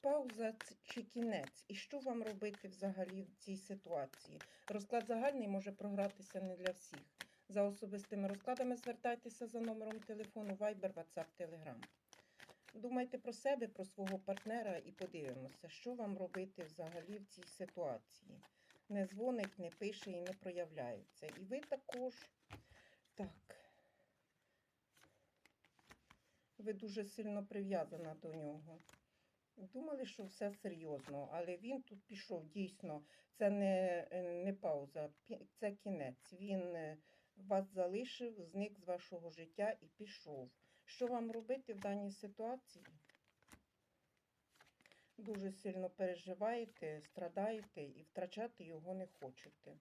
пауза чи кінець? І що вам робити взагалі в цій ситуації? Розклад загальний може програтися не для всіх. За особистими розкладами звертайтеся за номером телефону Viber, WhatsApp, Telegram. Думайте про себе, про свого партнера і подивимося, що вам робити взагалі в цій ситуації. Не дзвонить, не пише і не проявляється. І ви також. Так. Ви дуже сильно прив'язана до нього. Думали, що все серйозно, але він тут пішов дійсно. Це не, е, не пауза, це кінець. Він е, вас залишив, зник з вашого життя і пішов. Що вам робити в даній ситуації? Дуже сильно переживаєте, страдаєте і втрачати його не хочете.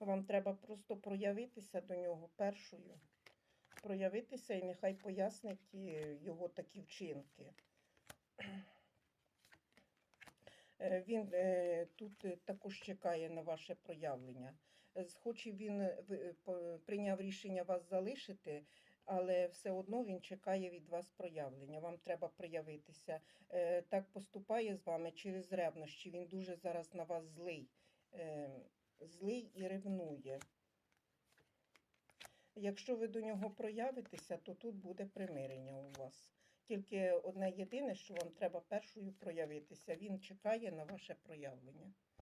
Вам треба просто проявитися до нього першою. Проявитися і нехай пояснить його такі вчинки. Е, Він е, тут також чекає на ваше проявлення. Е, Хоч він прийняв рішення вас залишити, але все одно він чекає від вас проявлення. Вам треба проявитися. Так поступає з вами через ревнощі. Він дуже зараз на вас злий. Злий і ревнує. Якщо ви до нього проявитеся, то тут буде примирення у вас. Тільки одне єдине, що вам треба першою проявитися. Він чекає на ваше проявлення.